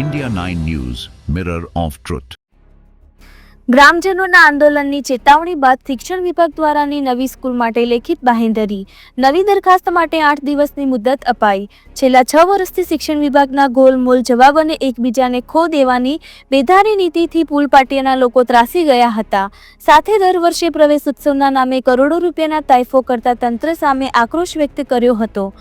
India 9 News, Mirror of Truth. ગ્રામજનોના આંદોલનની ચેતવણી બાદ શિક્ષણ વિભાગ દ્વારાની નવી સ્કૂલ માટે લેખિત બાહેંધરી. નવી દરખાસ્ત માટે આઠ દિવસની મુદત અપાઈ. છેલ્લા છ વર્ષથી શિક્ષણ વિભાગના ગોલમોલ જવાબ અને એકબીજાને ખો દેવાની બેધારી નીતિથી પુલ પાટિયાના લોકો ત્રાસી ગયા હતા. સાથે દર વર્ષે પ્રવેશ ઉત્સવના નામે કરોડો રૂપિયાના તાઇફો કરતા તંત્ર સામે આક્રોશ વ્યક્ત કર્યો હતો.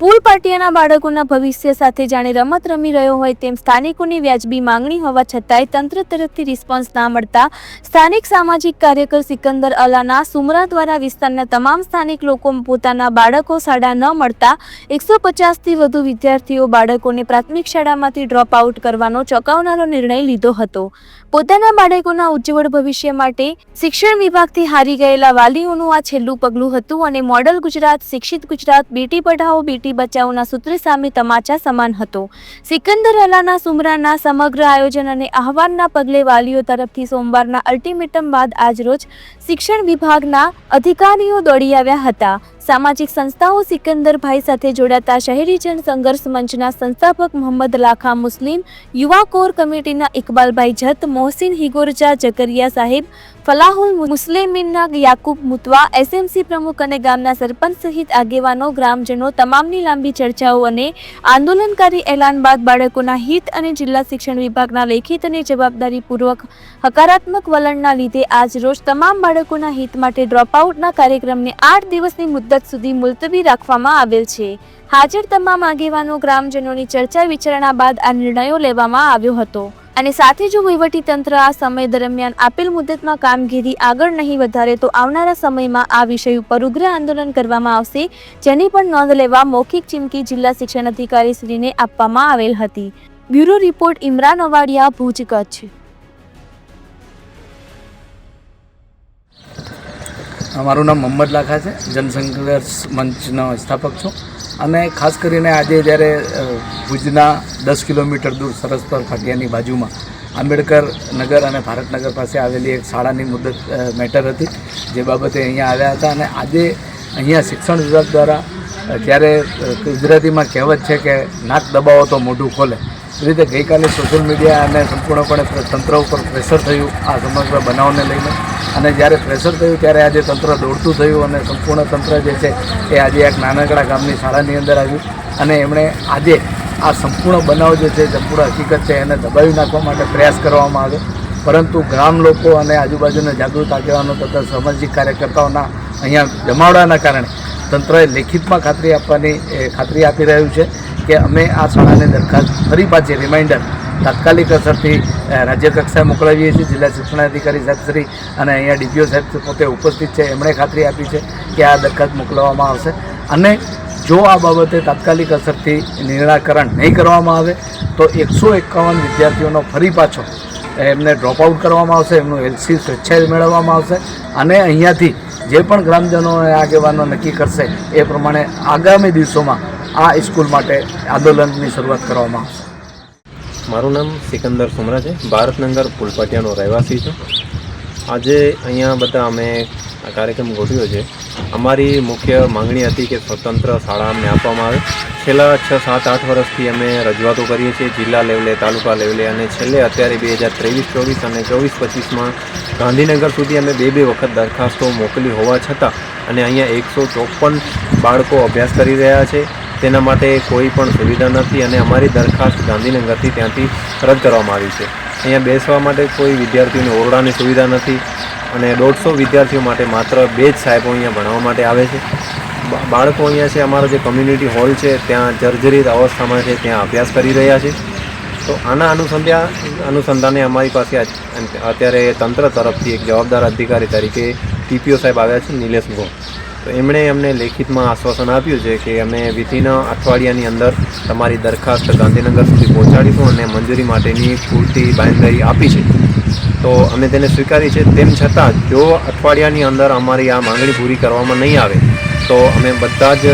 પુલ પાટિયાના બાળકોના ભવિષ્ય સાથે જાણે રમત રમી રહ્યો હોય તેમ સ્થાનિકોની વ્યાજબી માંગણી હોવા છતાંય તંત્ર તરફથી રિસ્પોન્સ ના મળતા સ્થાનિક સામાજિક કાર્યકર સિકંદર અલાના સુમરા દ્વારા વિસ્તારના તમામ સ્થાનિક લોકો પોતાના બાળકો શાળા ન મળતા એકસો પચાસથી વધુ વિદ્યાર્થીઓ બાળકોને પ્રાથમિક શાળામાંથી ડ્રોપ આઉટ કરવાનો ચોંકાવનારો નિર્ણય લીધો હતો. પોતાના બાળકોના ઉજ્જવળ ભવિષ્ય માટે શિક્ષણ વિભાગથી હારી ગયેલા વાલીઓનું આ છેલ્લું પગલું હતું અને મોડલ ગુજરાત, શિક્ષિત ગુજરાત, બેટી પઢાઓ, બેટી બચાવોના સૂત્ર સામે તમાચા સમાન હતો. સિકંદર અલાના સુમરાના સમગ્ર આયોજન અને આહવાનના પગલે વાલીઓ તરફથી સોમવારના અલ્ટિમેટમ બાદ આજરોજ શિક્ષણ વિભાગના અધિકારીઓ દોડી આવ્યા હતા. સામાજિક સંસ્થાઓ સિકંદરભાઈ સાથે જોડાતા શહેરીજન સંઘર્ષ મંચના સંસ્થાપક મોહમ્મદ લાખા મુસ્લિમ યુવા કોર કમિટીના ઇકબાલભાઈ જત, મોહસિન હિગોરજા જકરિયા સાહેબ, ફલાહુલ મુસ્લિમીનના યાકુબ મુતવા, એસએમસી પ્રમુખ અને ગામના સરપંચ સહિત આગેવાનો, ગ્રામજનો તમામની લાંબી ચર્ચાઓ અને આંદોલનકારી એલાન બાદ બાળકોના હિત અને જિલ્લા શિક્ષણ વિભાગના લેખિત અને જવાબદારીપૂર્વક હકારાત્મક વલણના લીધે આજ રોજ તમામ બાળકોના હિત માટે ડ્રોપઆઉટના કાર્યક્રમને આઠ દિવસની મુદ્દત સુધી મુલતવી રાખવામાં આવેલ છે. હાજર તમામ આગેવાનો ગ્રામજનોની ચર્ચા વિચારણા બાદ આ નિર્ણયો લેવામાં આવ્યો હતો. અને સાથે જો તંત્ર આ સમય દરમિયાન આપેલ મુદતમાં કામગીરી આગળ નહીં વધારે તો આવનારા સમયમાં આ વિષય ઉપર ઉગ્ર આંદોલન કરવામાં આવશે, જેની પણ નોંધ લેવા મૌખિક ચીમકી જિલ્લા શિક્ષણ અધિકારી શ્રીને આપવામાં આવેલ હતી. Bureau report Imran Awadiya, Bhuj, Kutch. મારું નામ મોહમ્મદ લાખા છે. જનસંઘર્ષ મંચનો સ્થાપક છું. અને ખાસ કરીને આજે જ્યારે ભુજના દસ કિલોમીટર દૂર સરસપર ફાટિયાની બાજુમાં આંબેડકર નગર અને ભારતનગર પાસે આવેલી એક શાળાની મુદત મેટર હતી, જે બાબતે અહીંયા આવ્યા હતા. અને આજે અહીંયા શિક્ષણ વિભાગ દ્વારા જ્યારે ગુજરાતીમાં કહેવત છે કે, નાક દબાવો તો મોઢું ખોલે. રીતે ગઈકાલે સોશિયલ મીડિયા અને સંપૂર્ણપણે તંત્ર ઉપર પ્રેશર થયું આ સમગ્ર બનાવને લઈને. અને જ્યારે પ્રેશર થયું ત્યારે આજે તંત્ર દોડતું થયું અને સંપૂર્ણ તંત્ર જે છે એ આજે એક નાનકડા ગામની શાળાની અંદર આવ્યું. અને એમણે આજે આ સંપૂર્ણ બનાવ જે છે સંપૂર્ણ હકીકત છે, એને દબાવી નાખવા માટે પ્રયાસ કરવામાં આવ્યો. પરંતુ ગ્રામ લોકો અને આજુબાજુના જાગૃત આગેવાનો તથા સામાજિક કાર્યકર્તાઓના અહીંયા જમાવડાના કારણે તંત્રએ લેખિતમાં ખાતરી આપવાની ખાતરી આપી રહ્યું છે. કે અમે આ શાળાને દરખાસ્ત ફરી પાછી રિમાઇન્ડર તાત્કાલિક અસરથી રાજ્ય કક્ષાએ મોકલાવીએ છીએ. જિલ્લા શિક્ષણાધિકારી સાહેબશ્રી અને અહીંયા ડીપીઓ સાહેબ પોતે ઉપસ્થિત છે. એમણે ખાતરી આપી છે કે આ દરખાસ્ત મોકલવામાં આવશે. અને જો આ બાબતે તાત્કાલિક અસરથી નિરાકરણ નહીં કરવામાં આવે, તો એકસો એકાવન વિદ્યાર્થીઓનો ફરી પાછો એમને ડ્રોપ આઉટ કરવામાં આવશે. એમનું એલસી સ્વેચ્છાએ મેળવવામાં આવશે. અને અહીંયાથી જે પણ ગ્રામજનો આગેવાનો નક્કી કરશે, એ પ્રમાણે આગામી દિવસોમાં આ સ્કૂલ માટે આંદોલનની શરૂઆત કરવામાં આવશે. મારું નામ સિકંદર સુમરા છે. ભારતનગર પુલપાટિયાનો રહેવાસી છું. આજે અહીંયા બધા અમે આ કાર્યક્રમ ગોઠવ્યો છે. અમારી મુખ્ય માંગણી હતી કે સ્વતંત્ર શાળા અમને આપવામાં આવે. છેલ્લા છ, સાત, આઠ વર્ષથી અમે રજૂઆતો કરીએ છીએ જિલ્લા લેવલે, તાલુકા લેવલે અને છેલ્લે અત્યારે બે હજાર ત્રેવીસ, ચોવીસ અને ચોવીસ પચીસમાં ગાંધીનગર સુધી અમે બે બે વખત દરખાસ્તો મોકલી હોવા છતાં અને અહીંયા એકસો ચોપન બાળકો અભ્યાસ કરી રહ્યા છે. તેના માટે કોઈ પણ સુવિધા નથી અને અમારી દરખાસ્ત ગાંધીનગરથી ત્યાંથી રદ કરવામાં આવી છે. અહીંયા બેસવા માટે કોઈ વિદ્યાર્થીઓને ઓરડાની સુવિધા નથી અને દોઢસો વિદ્યાર્થીઓ માટે માત્ર બે જ સાહેબો અહીંયા ભણાવવા માટે આવે છે. બાળકો અહીંયા છે, અમારો જે કમ્યુનિટી હોલ છે, ત્યાં જર્જરિત અવસ્થામાં છે, ત્યાં અભ્યાસ કરી રહ્યા છે. તો આના અનુસંધ્યા, અનુસંધાને અમારી પાસે અત્યારે તંત્ર તરફથી એક જવાબદાર અધિકારી તરીકે ટીપીઓ સાહેબ આવ્યા છે, નિલેશ ગો તો એમણે અમને લેખિતમાં આશ્વાસન આપ્યું છે કે અમે વિધિના અઠવાડિયાની અંદર તમારી દરખાસ્ત ગાંધીનગર સુધી પહોંચાડીશું અને મંજૂરી માટેની પૂરતી બાંયધરી આપી છે. તો અમે તેને સ્વીકારી છે તેમ છતાં, જો અઠવાડિયાની અંદર અમારી આ માંગણી પૂરી કરવામાં નહીં આવે, તો અમે બધા જ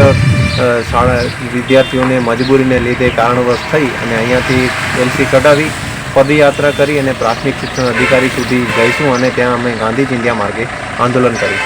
શાળા વિદ્યાર્થીઓને મજબૂરીને લીધે કારણવશ થઈ અને અહીંયાથી એલસી કઢાવી, પદયાત્રા કરી અને પ્રાથમિક શિક્ષણ અધિકારી સુધી જઈશું અને ત્યાં અમે ગાંધી ચિંધ્યા માર્ગે આંદોલન કરીશું.